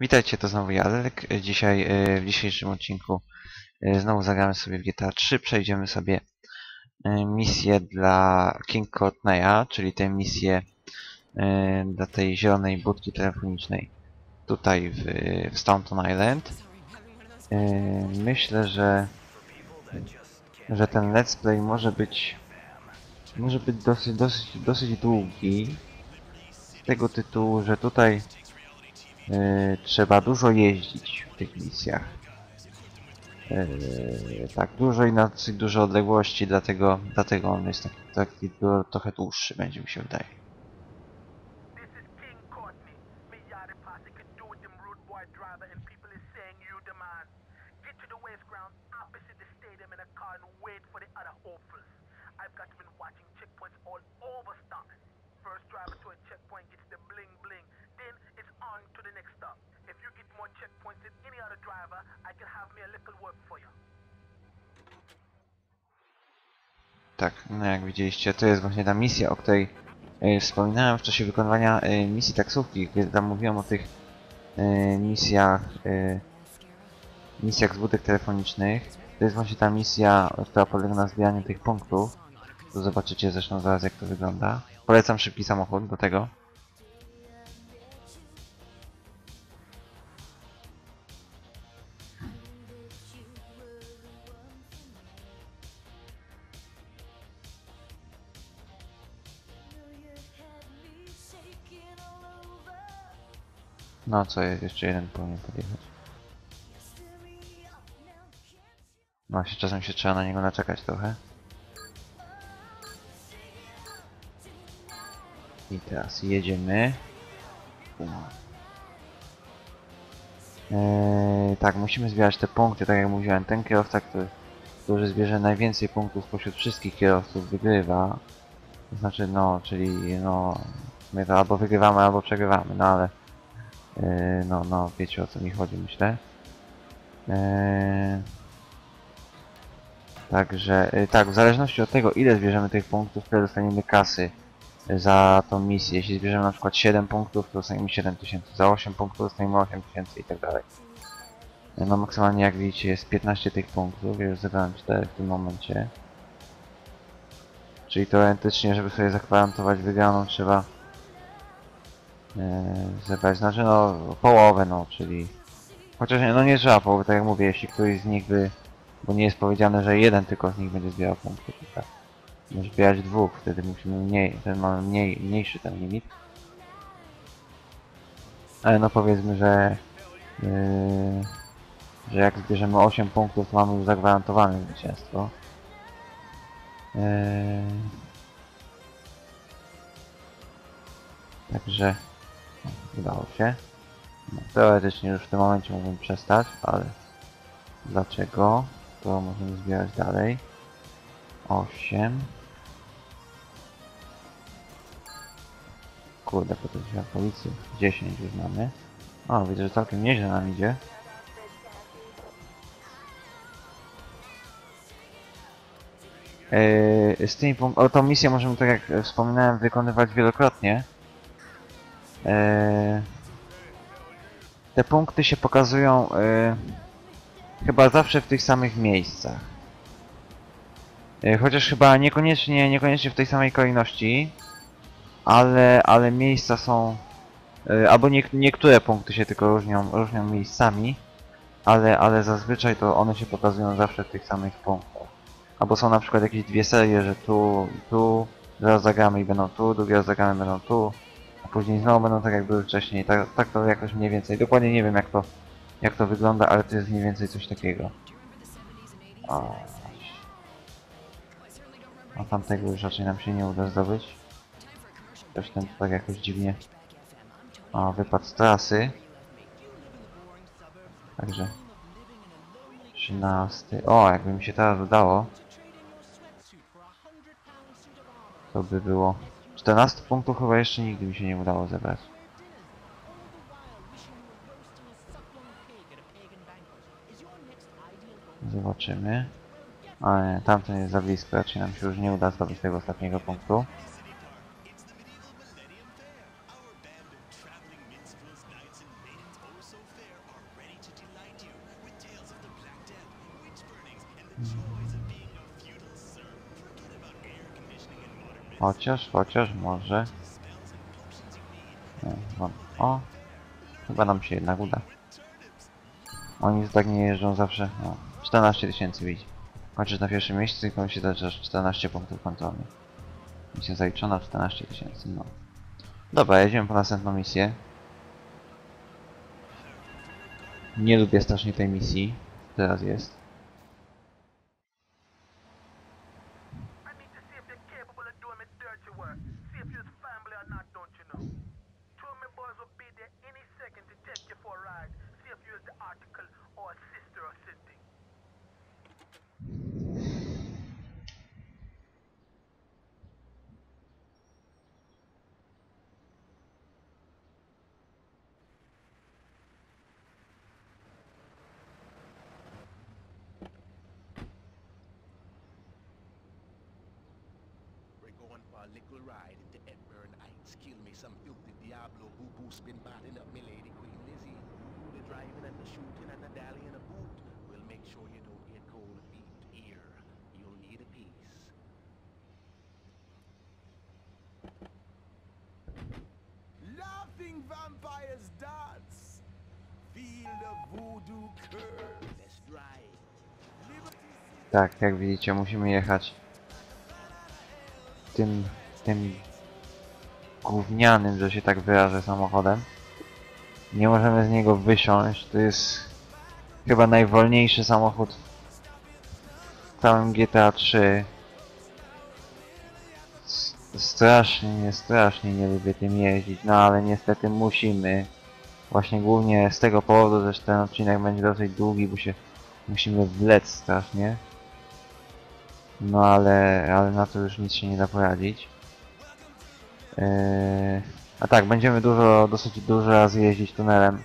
Witajcie, to znowu ja, Alek. Dzisiaj, e, w dzisiejszym odcinku e, znowu zagramy sobie w GTA 3. Przejdziemy sobie e, misję dla King Courtney'a, czyli tę misję dla tej zielonej budki telefonicznej tutaj w, w Staunton Island. Myślę, że że ten let's play może być może być dosyć, dosyć, dosyć długi z tego tytułu, że tutaj Yy, trzeba dużo jeździć w tych misjach. Yy, tak, dużo i na dosyć duże odległości, dlatego, dlatego on jest taki, taki trochę dłuższy, będzie mi się wydaje. This is King Courtney. Me yada posse could do with them rude boy driver and people is saying you demand. Get to the waste ground opposite the stadium in a car and wait for the other hopefuls. I've got been watching checkpoints all over Stockton. First driver to a checkpoint gets the bling bling. Then it's on to the next stop. If you get more any other driver, I can have me a little work for you. Tak, no jak widzieliście, to jest właśnie ta misja, o której yy, wspominałem w czasie wykonywania yy, misji taksówki, kiedy tam mówiłem o tych yy, misjach, yy, misjach z telefonicznych. To jest właśnie ta misja, która polega na zbieraniu tych punktów. Tu zobaczycie zresztą zaraz jak to wygląda. Polecam szybki samochód do tego. No co, jest jeszcze jeden powinien podjechać. No się czasem się trzeba na niego naczekać trochę. I teraz jedziemy. Eee, tak, musimy zbierać te punkty, tak jak mówiłem. Ten kierowca, który, który zbierze najwięcej punktów spośród wszystkich kierowców, wygrywa. To znaczy, no, czyli, no, my to albo wygrywamy, albo przegrywamy, no ale, no, no, wiecie o co mi chodzi, myślę. Eee, Także, y, tak, w zależności od tego, ile zbierzemy tych punktów, tyle dostaniemy kasy za tą misję. Jeśli zbierzemy na przykład 7 punktów, to dostaniemy 7000, za 8 punktów dostaniemy 8000 i tak dalej. No maksymalnie jak widzicie jest 15 tych punktów, już zebrałem 4 w tym momencie. Czyli teoretycznie, żeby sobie zagwarantować wygraną trzeba zebrać, znaczy no połowę no, czyli chociaż nie, no nie trzeba połowy, tak jak mówię, jeśli któryś z nich by bo nie jest powiedziane, że jeden tylko z nich będzie zbierał punkty. Tak. Może zbierać dwóch, wtedy musimy mniej, wtedy mamy mniej, mniejszy ten limit. Ale no powiedzmy, że yy, że jak zbierzemy 8 punktów, to mamy już zagwarantowane zwycięstwo. Yy, także udało się. No, teoretycznie już w tym momencie mógłbym przestać, ale Dlaczego? To możemy zbierać dalej. 8. Kurde, potencjał policji. 10 już mamy. O, widzę, że całkiem nieźle nam idzie. Yy, z tymi o, tą misję możemy, tak jak wspominałem, wykonywać wielokrotnie. Yy, te punkty się pokazują yy, chyba zawsze w tych samych miejscach. E, Chociaż chyba niekoniecznie, niekoniecznie w tej samej kolejności, ale, ale miejsca są, e, albo nie, niektóre punkty się tylko różnią, różnią miejscami, ale, ale zazwyczaj to one się pokazują zawsze w tych samych punktach. Albo są na przykład jakieś dwie serie, że tu, tu, zaraz zagramy i będą tu, drugi raz zagramy będą tu, a później znowu będą tak jak były wcześniej. Tak, tak to jakoś mniej więcej. Dokładnie nie wiem jak to jak to wygląda, ale to jest mniej więcej coś takiego. O, a tamtego już raczej nam się nie uda zdobyć. Też ten tak jakoś dziwnie. O, wypadł z trasy. Także. 13. O, jakby mi się teraz udało. To by było. 14 punktów chyba jeszcze nigdy mi się nie udało zebrać. Zobaczymy. A nie, tamten jest za blisko, raczej nam się już nie uda zdobyć tego ostatniego punktu. Chociaż, chociaż może. Wam- O, chyba nam się jednak uda. Oni tak nie jeżdżą zawsze. No, 14 tysięcy widzi. Kończysz na pierwszym miejscu i kończy też 14 punktów kontrolnych. Misja zaliczona 14 tysięcy, no. Dobra, jedziemy po następną misję. Nie lubię strasznie tej misji. Teraz jest. I need to see if you're capable of doing me dirty work. See if you're family or not, don't you know? Two of my boys will be there any second to take you for a ride. See if you're the article or a sister or something. We're going for a little ride into Edburn Heights. Kill me some filthy Diablo boo boo spin batting up me lady Queen Lizzie. The driving and the shooting and the dallying a boot. We'll make sure you don't get cold feet here. You'll need a piece. Laughing vampires dance. Feel the voodoo curse. Let's drive. Liberty Tak, jak widzicie, musimy jechać tym, tym gównianym, że się tak wyrażę, samochodem. Nie możemy z niego wysiąść. To jest chyba najwolniejszy samochód w całym GTA 3. S- Strasznie, strasznie nie lubię tym jeździć, no ale niestety musimy. Właśnie głównie z tego powodu, że ten odcinek będzie dosyć długi, bo się musimy wlec strasznie. No ale, ale na to już nic się nie da poradzić. Yy, a tak, będziemy dużo, dosyć dużo razy jeździć tunelem.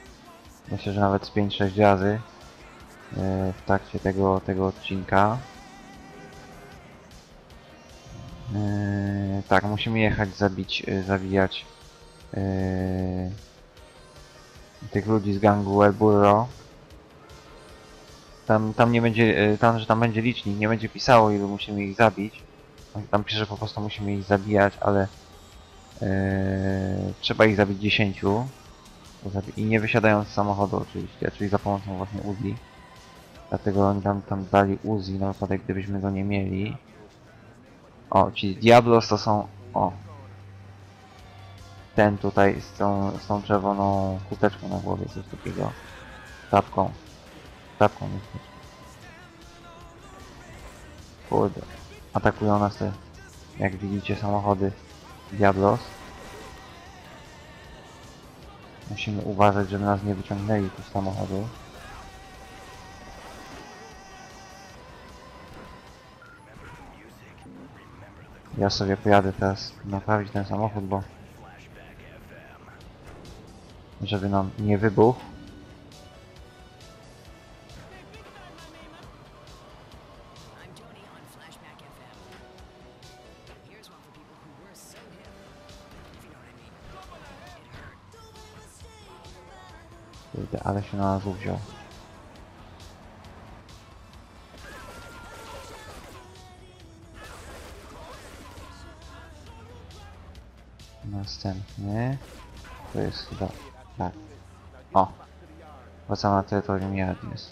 Myślę, że nawet z 5-6 razy yy, w trakcie tego, tego odcinka. Yy, tak, musimy jechać, zabić, yy, zabijać tych ludzi z gangu El Burro. Tam, tam nie będzie, y, tam, że tam będzie licznik, nie będzie pisało ilu musimy ich zabić. Tam pisze, że po prostu musimy ich zabijać, ale yy, trzeba ich zabić 10 Zabi- i nie wysiadając z samochodu oczywiście, czyli za pomocą właśnie Uzi. Dlatego oni tam, tam dali Uzi na wypadek gdybyśmy go nie mieli. O, ci Diablos to są... O. Ten tutaj z tą, z tą czerwoną chusteczką na głowie, coś takiego. Tapką. Tapką jest. Kurde. Atakują nas te, jak widzicie, samochody Diablos. Musimy uważać, żeby nas nie wyciągnęli tu z samochodu. Ja sobie pojadę teraz naprawić ten samochód, bo żeby nam nie wybuchł. Kurde, ale się na nas uwziął. Następny. To jest chyba... Tak. O! Wracam na terytorium Jadnis.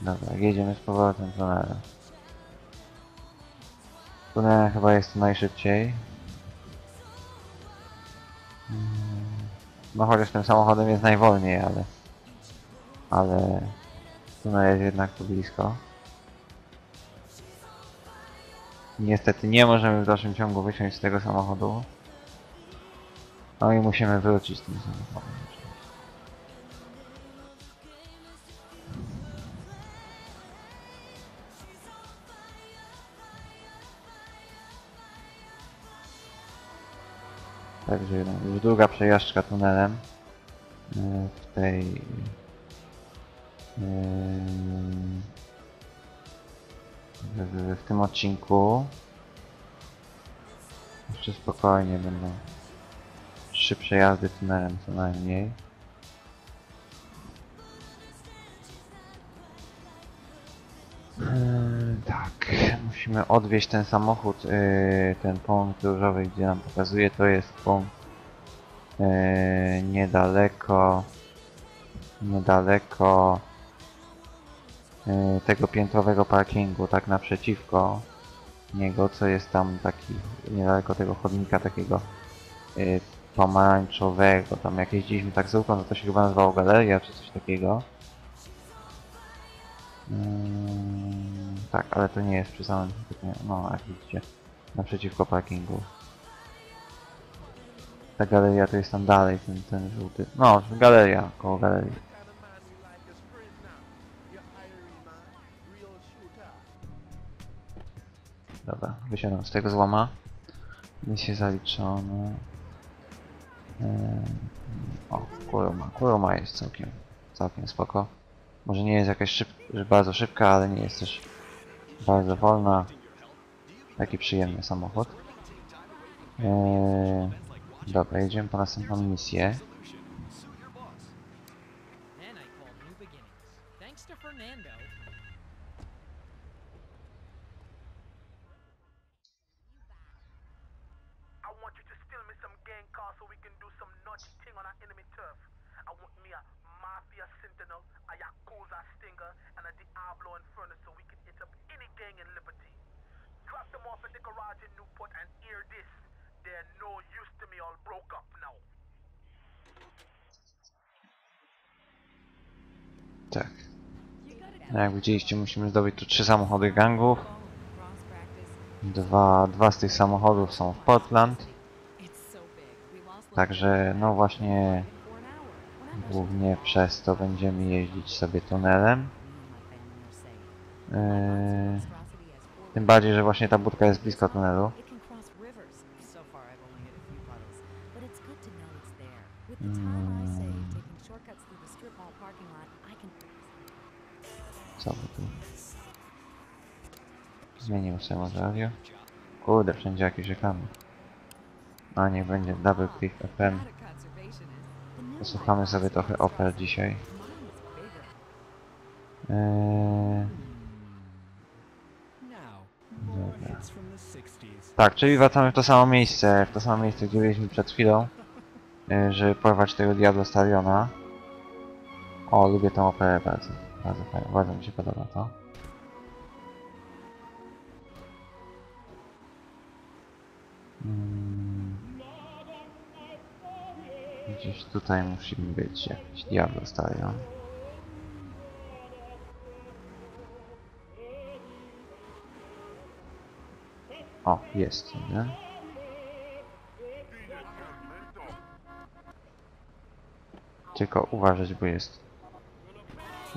Dobra, jedziemy z powrotem tunelem. Tunelem chyba jest najszybciej. No chociaż tym samochodem jest najwolniej, ale... Ale... Tunel jest jednak tu blisko. Niestety nie możemy w dalszym ciągu wysiąść z tego samochodu. No i musimy wrócić z tym samochodem. Także no, już druga przejażdżka tunelem yy, w tej w, w, w tym odcinku. Jeszcze spokojnie będą trzy przejazdy tunelem co najmniej. Musimy odwieźć ten samochód, yy, ten punkt różowy, gdzie nam pokazuje, to jest punkt yy, niedaleko, niedaleko yy, tego piętrowego parkingu, tak naprzeciwko niego, co jest tam taki, niedaleko tego chodnika takiego yy, pomarańczowego, tam jak jeździliśmy taksówką, to to się chyba nazywało galeria, czy coś takiego. Mm, tak, ale to nie jest przy samym, no jak widzicie, naprzeciwko parkingu. Ta galeria to jest tam dalej, ten, ten żółty, no galeria, koło galerii. Dobra, wysiadam z tego złoma. Misje zaliczone. Eee, o, kuruma, kuruma jest całkiem, całkiem spoko. Może nie jest jakaś szyb bardzo szybka, ale nie jest też bardzo wolna. Taki przyjemny samochód. Eee, dobra, jedziemy po następną misję. I Mafia Sentinel, a Yakuza Stinger, and a Diablo Inferno so we can hit up any gang in Liberty. Drop them off at the garage in Newport and hear this. They're no use to me, all broke up now. Tak. No jak widzieliście, musimy zdobyć tu trzy samochody gangów. Dwa, dwa z tych samochodów są w Portland. Także no właśnie głównie przez to będziemy jeździć sobie tunelem. Yy, tym bardziej, że właśnie ta budka jest blisko tunelu. Can. Co by tu? Zmienił sobie może radio. Kurde, wszędzie jakieś reklamy. A niech będzie double click FM. Not a conservationist. The new Posłuchamy sobie trochę oper dzisiaj. Eee, Now, more Dobra. hits from the 60s. tak, czyli wracamy w to samo miejsce, w to samo miejsce, gdzie byliśmy przed chwilą, e, żeby porwać tego Diablo Stariona. O, lubię tą operę bardzo, bardzo fajnie, bardzo mi się podoba to. Mm. Gdzieś tutaj musimy być jakiś Diablo Starion. O, jest jeden. Tylko uważać, bo jest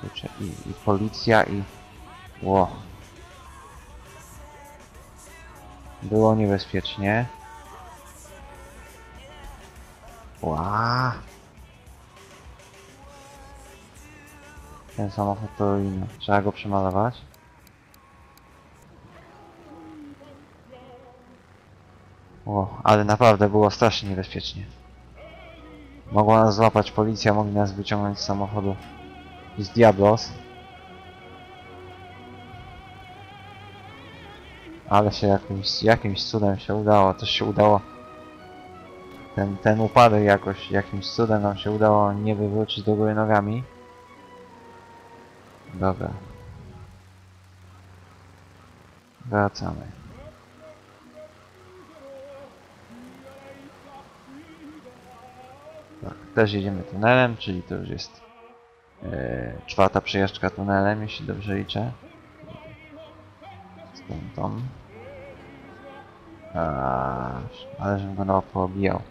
kurczę, i, i policja i... Ło. Było niebezpiecznie. Ła. Ten samochód to inny. Trzeba go przemalować. O, ale naprawdę było strasznie niebezpiecznie. Mogła nas złapać policja, mogli nas wyciągnąć z samochodu z Diablos. Ale się jakimś, jakimś cudem się udało, coś się udało. Ten, ten upadek jakoś, jakimś cudem nam się udało nie wywrócić do góry nogami. Dobra. Wracamy. Tak, też jedziemy tunelem, czyli to już jest e, czwarta przejażdżka tunelem, jeśli dobrze liczę. Z tą tą. A, ale żebym go poobijał.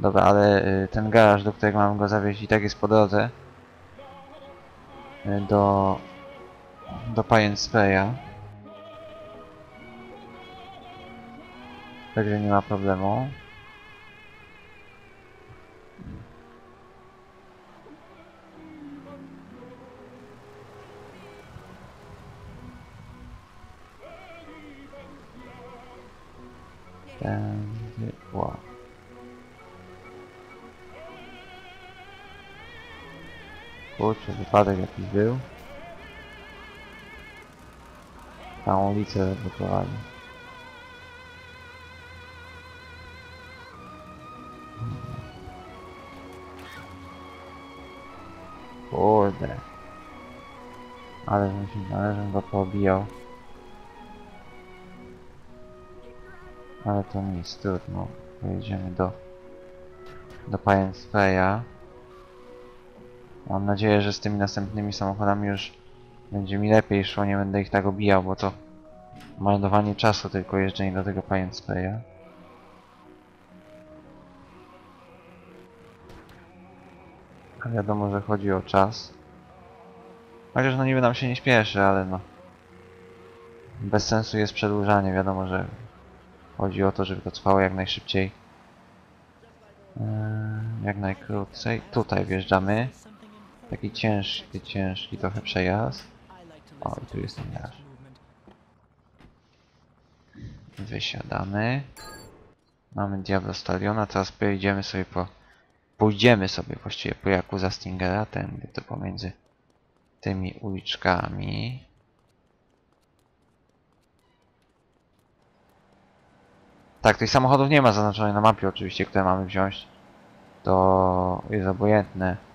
Dobra, ale e, ten garaż, do którego mam go zawieźć i tak jest po drodze. E, do... do Pine Spraya. Także nie ma problemu. Tędy, ła. Kurczę, wypadek jakiś był. Całą ulicę zablokowali. Kurde. Ale żebym się, ale żebym go poobijał. Ale to nic, trudno. Pojedziemy do... do Spraya. Mam nadzieję, że z tymi następnymi samochodami już będzie mi lepiej szło, nie będę ich tak obijał, bo to marnowanie czasu tylko jeżdżenie do tego Pine Spraya. A wiadomo, że chodzi o czas. Chociaż no niby nam się nie śpieszy, ale no. Bez sensu jest przedłużanie, wiadomo, że chodzi o to, żeby to trwało jak najszybciej. Eee, jak najkrócej. Tutaj wjeżdżamy. Taki ciężki, ciężki trochę przejazd. O, i tu jest ten. Wysiadamy. Mamy Diablo Stadiona, teraz pojedziemy sobie po... Pójdziemy sobie właściwie po Yakuza Stingera, tędy to pomiędzy tymi uliczkami. Tak, tych samochodów nie ma zaznaczonych na mapie oczywiście, które mamy wziąć. To jest obojętne.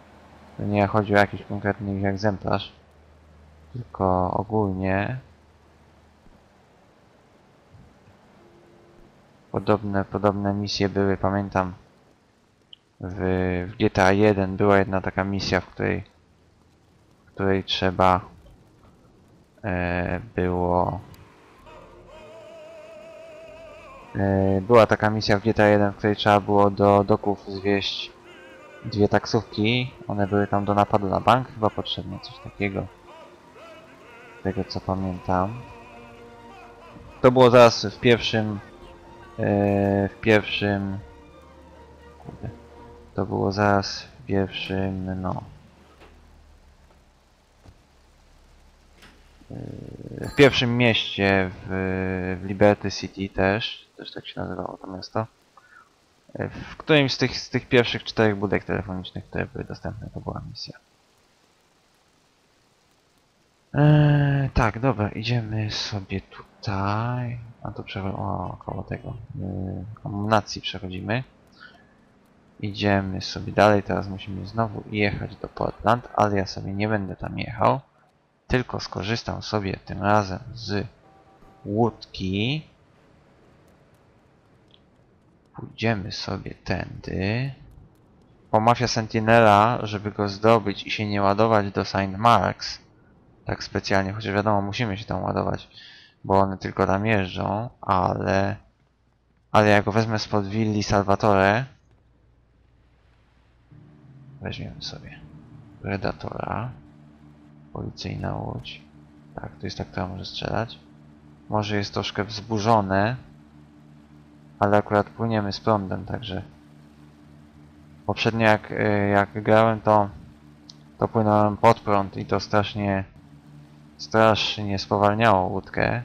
Nie chodzi o jakiś konkretny egzemplarz. Tylko ogólnie podobne, podobne misje były, pamiętam w, w GTA 1 była jedna taka misja, w której w której trzeba e, było e, była taka misja w GTA 1, w której trzeba było do doków zwieść dwie taksówki. One były tam do napadu na bank chyba potrzebne, coś takiego. Tego co pamiętam. To było zaraz w pierwszym e, w pierwszym kurde, to było zaraz w pierwszym no e, w pierwszym mieście w, w Liberty City też, też tak się nazywało to miasto. W którymś z tych, z tych pierwszych czterech budek telefonicznych, które były dostępne, to była misja. Eee, tak, dobra, idziemy sobie tutaj. A to przechodzimy. O, koło tego. Yy, amunicji przechodzimy. Idziemy sobie dalej. Teraz musimy znowu jechać do Portland, ale ja sobie nie będę tam jechał. Tylko skorzystam sobie tym razem z łódki. Pójdziemy sobie tędy. Po Mafia Sentinela, żeby go zdobyć i się nie ładować do Saint Marks, tak specjalnie, chociaż wiadomo, musimy się tam ładować, bo one tylko tam jeżdżą, ale... Ale jak go wezmę spod willi Salvatore... Weźmiemy sobie Predatora. Policyjna łódź. Tak, to jest ta, która może strzelać. Może jest troszkę wzburzone, ale akurat płyniemy z prądem, także... Poprzednio jak, y, jak grałem, to, to płynąłem pod prąd i to strasznie strasznie spowalniało łódkę.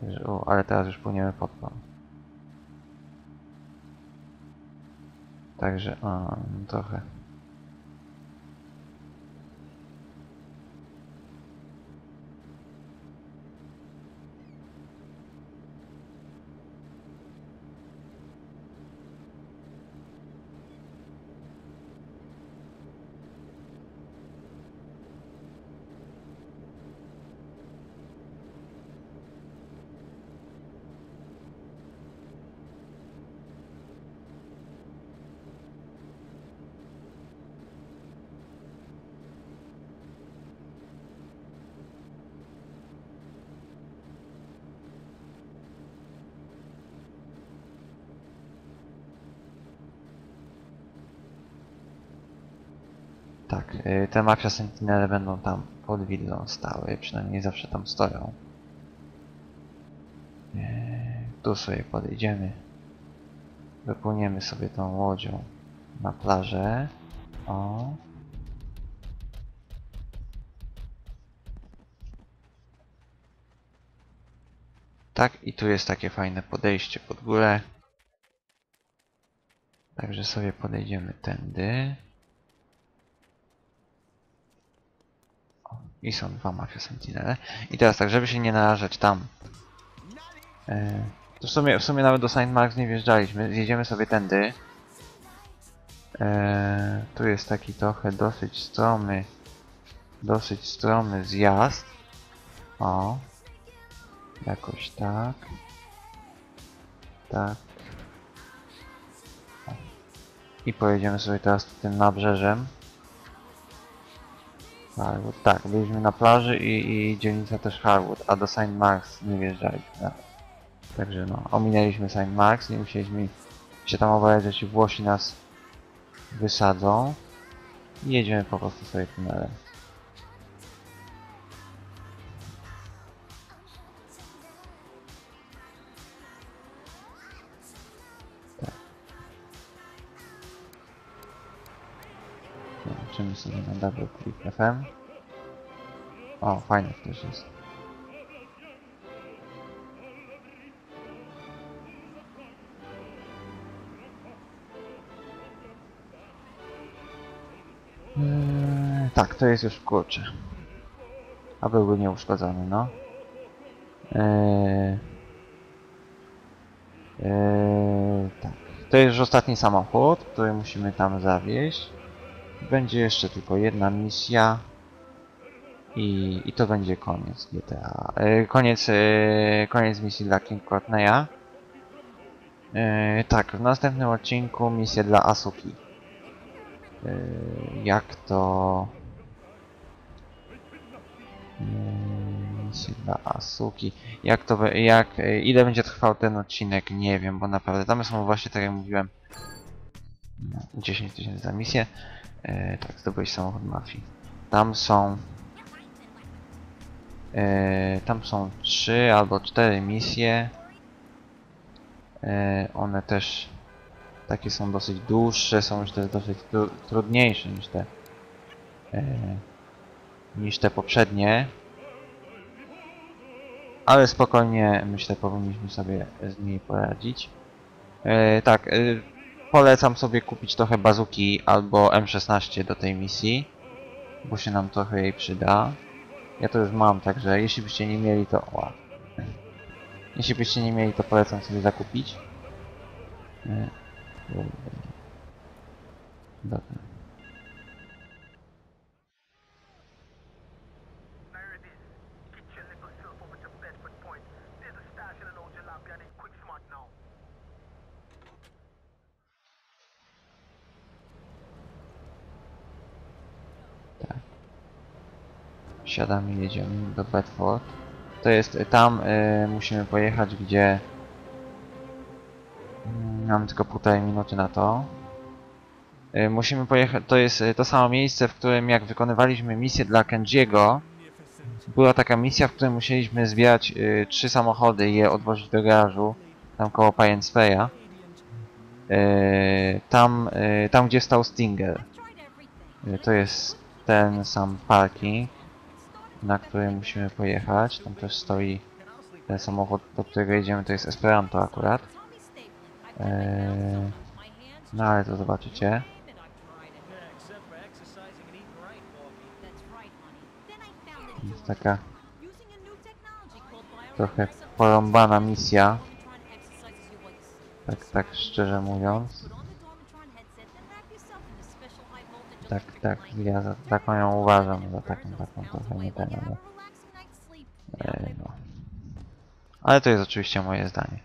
Także, u, ale teraz już płyniemy pod prąd. Także, a, no trochę. Tak, y, te Mafia Sentinele będą tam pod willą stały, przynajmniej zawsze tam stoją. Y, Tu sobie podejdziemy. Wypłyniemy sobie tą łodzią na plażę. O. Tak, i tu jest takie fajne podejście pod górę. Także sobie podejdziemy tędy. I są dwa Mafia Sentinele. I teraz tak, żeby się nie narażać tam. E, to w sumie, w sumie nawet do St. Marks nie wjeżdżaliśmy. Zjedziemy sobie tędy. E, tu jest taki trochę dosyć stromy. Dosyć stromy zjazd. O. Jakoś tak. Tak. I pojedziemy sobie teraz tym nabrzeżem. Harwood. Tak, byliśmy na plaży i, i dzielnica też Harwood, a do St. Marks nie wjeżdżaliśmy. Także no, ominęliśmy St. Marks, nie musieliśmy się tam obawiać, że ci Włosi nas wysadzą. I jedziemy po prostu sobie tunelem. Zobaczymy sobie na double FM. O, fajnie też jest. Eee, tak, to jest już kurczę. A byłby nieuszkodzony, no. Eee, eee, tak. To jest już ostatni samochód, który musimy tam zawieźć. Będzie jeszcze tylko jedna misja. I, i to będzie koniec GTA. E, koniec, e, koniec misji dla King Courtneya. E, tak, w następnym odcinku misję dla Asuki. Jak to... Dla Asuki. Jak to... Jak, ile będzie trwał ten odcinek? Nie wiem, bo naprawdę tam są właśnie, tak jak mówiłem, no, 10 tysięcy za misję. E, tak, zdobyć samochód mafii. Tam są... E, tam są trzy albo cztery misje. E, one też takie są dosyć dłuższe, są już też dosyć tru trudniejsze niż te e, niż te poprzednie. Ale spokojnie myślę powinniśmy sobie z niej poradzić. E, tak, e, polecam sobie kupić trochę bazuki albo M16 do tej misji, bo się nam trochę jej przyda. Ja to już mam, także jeśli byście nie mieli to... Ła. Jeśli byście nie mieli to polecam sobie zakupić. E. Dobra. Now here it is. Get your little self over to Bedford Point. There's a stash in an old jalopy and a quick smart now. Siadamy i jedziemy do Bedford. To jest tam y, musimy pojechać, gdzie mm, mamy tylko półtorej minuty na to. Y, musimy pojechać, to jest y, to samo miejsce, w którym jak wykonywaliśmy misję dla Kenjiego, była taka misja, w której musieliśmy zbierać y, trzy samochody i je odwozić do garażu, tam koło Spraya. Y, tam, y, tam gdzie stał Stinger. Y, to jest ten sam parking na który musimy pojechać. Tam też stoi ten samochód, do którego jedziemy, to jest Esperanto akurat. Eee, no ale to zobaczycie. Jest taka trochę porąbana misja, tak, tak szczerze mówiąc. Put on the Dormitron headset and wrap yourself in a special high voltage Tak, tak, ja za, taką ją uważam za taką, taką trochę nie ten, have ale, eee, no. Ale to jest oczywiście moje zdanie.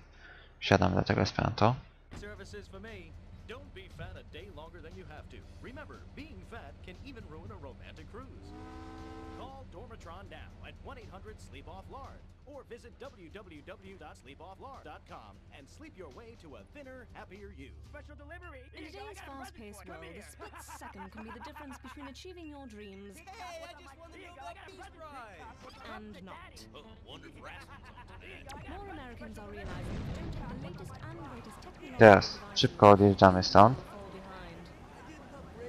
Wsiadam do tego Esperanto. Call Dormitron now at 1-800-SLEEP-OFF-LARD or visit www.sleepofflard.com and sleep your way to a thinner, happier you. Special delivery. In today's fast-paced world, a split second can be the difference between achieving your dreams and not. More Americans are realizing they don't have the latest and greatest technology Teraz szybko odjeżdżamy stąd.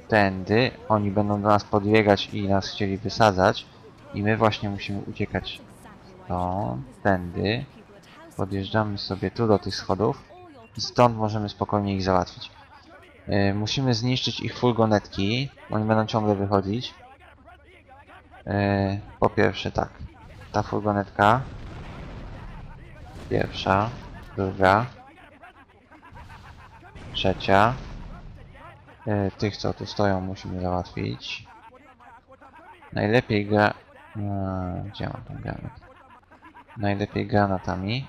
Tędy. Oni będą do nas podbiegać i nas chcieli wysadzać. I my właśnie musimy uciekać stąd, tędy. Podjeżdżamy sobie tu do tych schodów. I stąd możemy spokojnie ich załatwić. Yy, musimy zniszczyć ich furgonetki. Oni będą ciągle wychodzić. E, po pierwsze tak, ta furgonetka. Pierwsza, druga, trzecia. E, tych co tu stoją musimy załatwić. Najlepiej gra... Gdzie mam tą granat? Najlepiej granatami.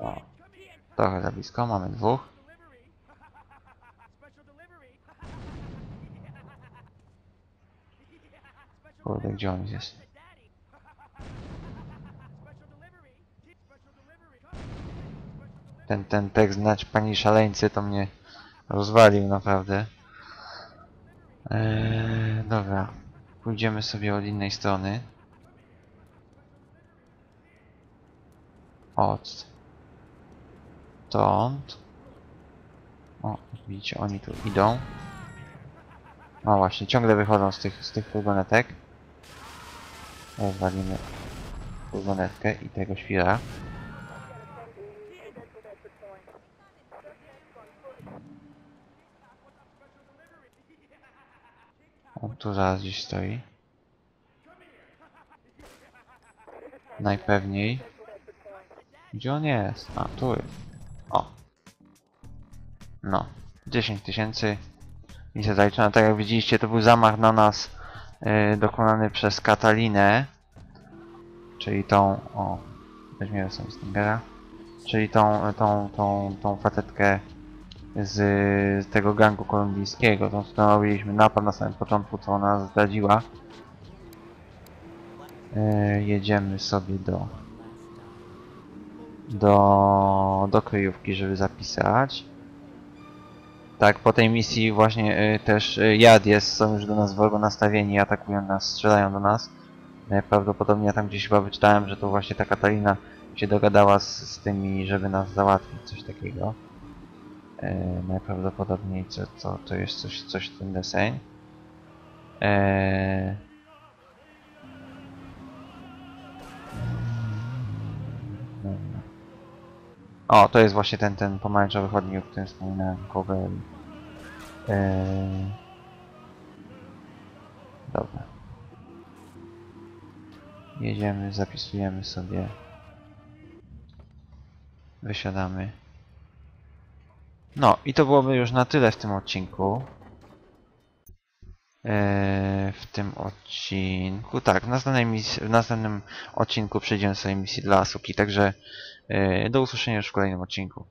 O, trochę za blisko, mamy dwóch. Kurde, gdzie on jest? Ten, ten tekst znać pani szaleńcy to mnie rozwalił naprawdę. Eee, dobra. Pójdziemy sobie od innej strony. Od stąd. O, widzicie, oni tu idą. No właśnie, ciągle wychodzą z tych, z tych furgonetek. Rozwalimy furgonetkę i tego świra. On tu zaraz gdzieś stoi. Najpewniej. Gdzie on jest? A, tu jest. O. No. 10 tysięcy. I się zaliczone. Tak jak widzieliście, to był zamach na nas yy, dokonany przez Katalinę. Czyli tą... O. Weźmiemy sobie Stingera. Czyli tą, tą, tą, tą facetkę z, z tego gangu kolumbijskiego. Tą, którą robiliśmy napad na samym początku, co ona zdradziła. E, jedziemy sobie do do, do kryjówki, żeby zapisać. Tak, po tej misji właśnie e, też e, jad jest, są już do nas wrogo nastawieni, atakują nas, strzelają do nas. E, prawdopodobnie ja tam gdzieś chyba wyczytałem, że to właśnie ta Katalina się dogadała z, z tymi, żeby nas załatwić, coś takiego. E, najprawdopodobniej co, co, to jest coś, coś w ten deseń. E, dobra. O, to jest właśnie ten, ten pomarańczowy chodnik, o którym wspominałem, cover. Eee... Dobra. Jedziemy, zapisujemy sobie. Wysiadamy. No i to byłoby już na tyle w tym odcinku. Eee, w tym odcinku, tak, w następnej mis- w następnym odcinku przejdziemy sobie misji dla Asuki, także do usłyszenia już w kolejnym odcinku.